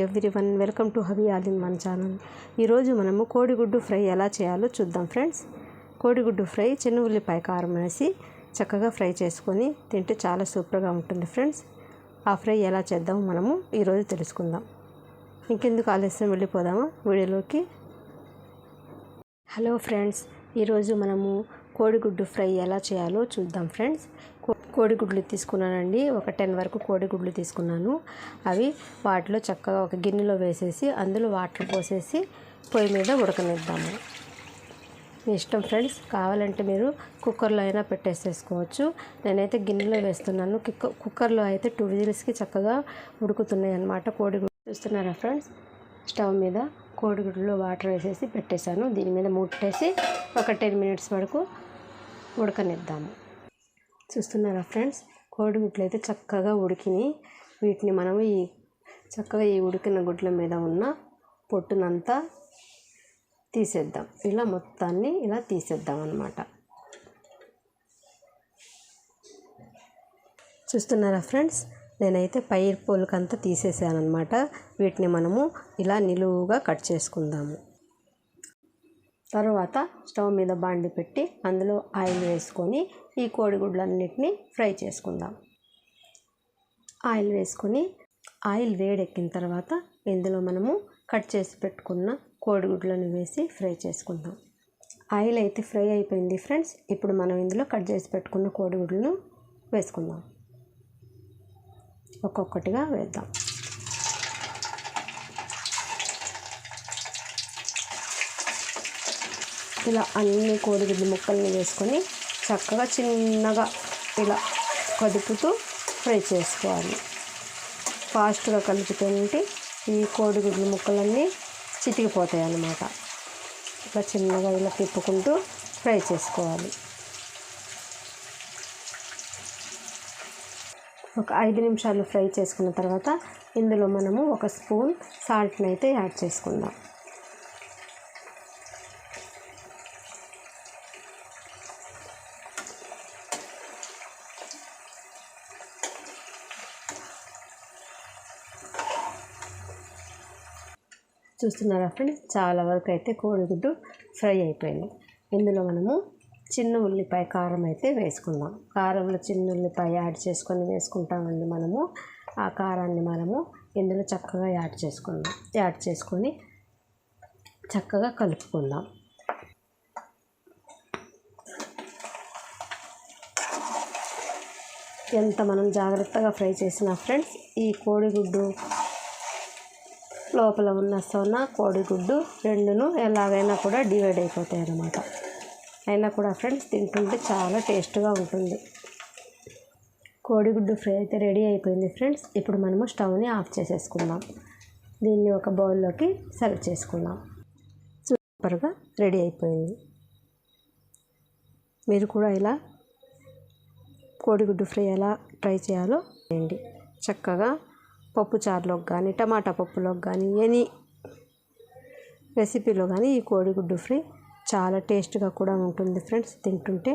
Every one welcome to హవి ఆలిన్ మన్ ఛానల్ ఈరోజు మనము కోడిగుడ్డు ఫ్రై ఎలా చేయాలో చూద్దాం ఫ్రెండ్స్ కోడిగుడ్డు ఫ్రై చిన్న ఉల్లిపాయ కారం వేసి చక్కగా ఫ్రై చేసుకొని తింటే చాలా సూపర్గా ఉంటుంది ఫ్రెండ్స్ ఆ ఫ్రై ఎలా చేద్దాం మనము ఈరోజు తెలుసుకుందాం. ఇంకెందుకు ఆలస్యం వెళ్ళిపోదామా? వీడియోలోకి. హలో ఫ్రెండ్స్ ఈరోజు మనము కోడిగుడ్డు ఫ్రై ఎలా చేయాలో చూద్దాం ఫ్రెండ్స్ కోడిగుడ్లు తీసుకున్నానండి. ఒక టెన్ వరకు కోడిగుడ్లు తీసుకున్నాను. అవి వాటిలో చక్కగా ఒక గిన్నెలో వేసేసి అందులో వాటర్ పోసేసి పొయ్యి మీద ఉడకనిద్దాము. మీ ఇష్టం ఫ్రెండ్స్ కావాలంటే మీరు కుక్కర్లో అయినా పెట్టేసేసుకోవచ్చు. నేనైతే గిన్నెలో వేస్తున్నాను. కుక్కర్లో అయితే టూ విజిల్స్కి చక్కగా ఉడుకుతున్నాయి అన్నమాట కోడిగుడ్లు. చూస్తున్నారా ఫ్రెండ్స్? స్టవ్ మీద కోడిగుడ్లో వాటర్ వేసేసి పెట్టేశాను. దీని మీద ముట్టేసి ఒక టెన్ మినిట్స్ వరకు ఉడకనిద్దాము. చూస్తున్నారా ఫ్రెండ్స్? కోడిగుడ్లు అయితే చక్కగా ఉడికినాయి వీటిని మనము ఈ చక్కగా ఈ ఉడికిన గుడ్ల మీద ఉన్న పొట్టునంతా తీసేద్దాం. ఇలా మొత్తాన్ని ఇలా తీసేద్దాం అన్నమాట. చూస్తున్నారా ఫ్రెండ్స్? నేనైతే పైర్ పొలకంతా తీసేసాను అనమాట వీటిని మనము ఇలా నిలువుగా కట్ చేసుకుందాము. తర్వాత స్టవ్ మీద బాండి పెట్టి అందులో ఆయిల్ వేసుకొని ఈ కోడిగుడ్లన్నిటిని ఫ్రై చేసుకుందాం. ఆయిల్ వేసుకొని ఆయిల్ వేడెక్కిన తర్వాత ఇందులో మనము కట్ చేసి పెట్టుకున్న కోడిగుడ్లను వేసి ఫ్రై చేసుకుందాం. ఆయిల్ అయితే ఫ్రై అయిపోయింది ఫ్రెండ్స్. ఇప్పుడు మనం ఇందులో కట్ చేసి పెట్టుకున్న కోడిగుడ్లను వేసుకుందాం. ఒక్కొక్కటిగా వేద్దాం. ఇలా అన్ని కోడిగుడ్డు ముక్కల్ని వేసుకొని చక్కగా చిన్నగా ఇలా కదుపుతూ ఫ్రై చేసుకోవాలి. ఫాస్ట్గా కలుపుతుంటే ఈ కోడిగుడ్లు ముక్కలన్నీ చితికిపోతాయి అన్నమాట. ఇట్లా చిన్నగా ఇలా తిప్పుకుంటూ ఫ్రై చేసుకోవాలి. ఒక ఐదు నిమిషాలు ఫ్రై చేసుకున్న తర్వాత ఇందులో మనము ఒక స్పూన్ సాల్ట్ని అయితే యాడ్ చేసుకుందాం. చూస్తున్నారా ఫ్రెండ్స్? చాలా వరకు అయితే కోడిగుడ్డు ఫ్రై అయిపోయింది. ఇందులో మనము చిన్న ఉల్లిపాయ కారం అయితే వేసుకుందాం. కారంలో చిన్న ఉల్లిపాయ యాడ్ చేసుకొని వేసుకుంటామండి మనము. ఆ కారాన్ని మనము ఇందులో చక్కగా యాడ్ చేసుకుందాం. యాడ్ చేసుకొని చక్కగా కలుపుకుందాం. ఎంత మనం జాగ్రత్తగా ఫ్రై చేసినా ఫ్రెండ్స్ ఈ కోడిగుడ్డు లోపల ఉన్న సొన కోడిగుడ్డు రెండును ఎలాగైనా కూడా డివైడ్ అయిపోతాయి అన్నమాట. అయినా కూడా ఫ్రెండ్స్ తింటుంటే చాలా టేస్ట్గా ఉంటుంది. కోడిగుడ్డు ఫ్రై అయితే రెడీ అయిపోయింది ఫ్రెండ్స్. ఇప్పుడు మనము స్టవ్ని ఆఫ్ చేసేసుకుందాం. దీన్ని ఒక బౌల్లోకి సర్వ్ చేసుకుందాం. సూపర్గా రెడీ అయిపోయింది. మీరు కూడా ఇలా కోడిగుడ్డు ఫ్రై ఎలా ట్రై చేయాలో చేయండి. చక్కగా పప్పు చారులోకి కానీ టమాటా పప్పులోకి కానీ ఎనీ రెసిపీలో కానీ ఈ కోడిగుడ్డు ఫ్రై చాలా టేస్ట్గా కూడా ఉంటుంది ఫ్రెండ్స్. తింటుంటే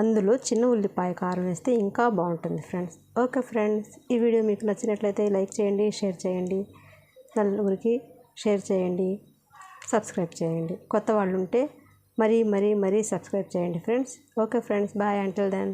అందులో చిన్న ఉల్లిపాయ కారం వేస్తే ఇంకా బాగుంటుంది ఫ్రెండ్స్. ఓకే ఫ్రెండ్స్ ఈ వీడియో మీకు నచ్చినట్లయితే లైక్ చేయండి షేర్ చేయండి నలుగురికి షేర్ చేయండి సబ్స్క్రైబ్ చేయండి. కొత్త వాళ్ళు ఉంటే మరీ మరీ మరీ సబ్స్క్రైబ్ చేయండి friends. Okay friends bye until then.